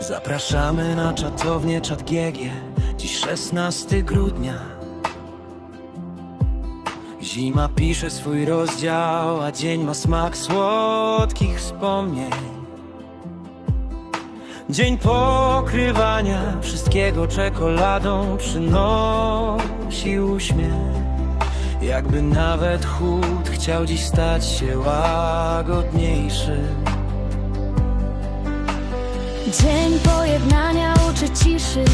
Zapraszamy na czatownię Czat GG Dziś 16 grudnia. Zima pisze swój rozdział A dzień ma smak słodkich wspomnień. Dzień pokrywania Wszystkiego czekoladą Przynosi uśmiech. Jakby nawet chłód Chciał dziś stać się łagodniejszy Dzień pojednania uczy ciszy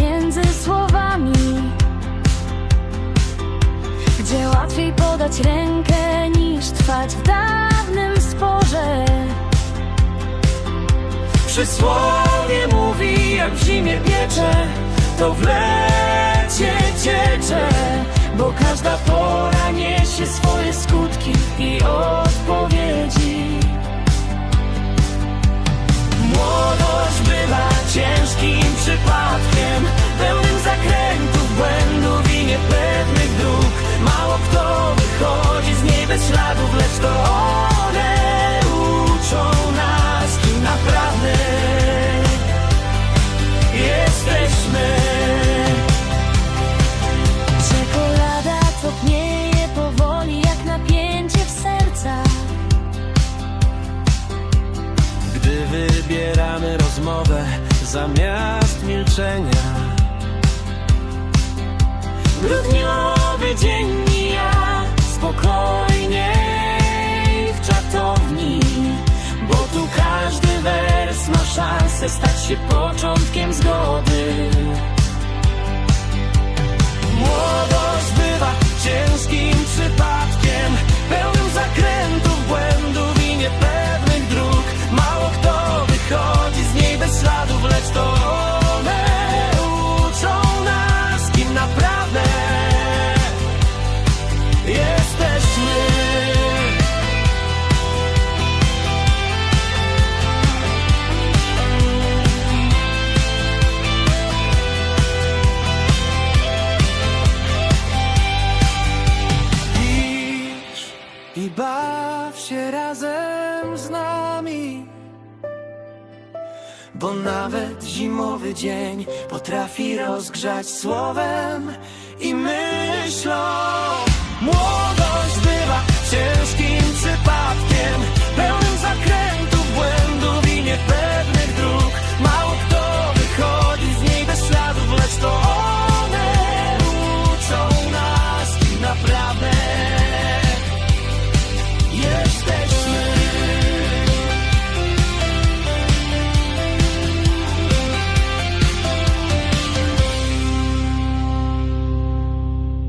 między słowami. Gdzie łatwiej podać rękę niż trwać w dawnym sporze. Przysłowie mówi, jak w zimie piecze, to w lecie ciecze, bo każda pora wybieramy rozmowę zamiast milczenia. Grudniowy dzień mija spokojnie w czatowni Bo tu każdy wers ma szansę stać się początkiem zgody i baw się razem z nami. Bo nawet zimowy dzień potrafi rozgrzać słowem i myślą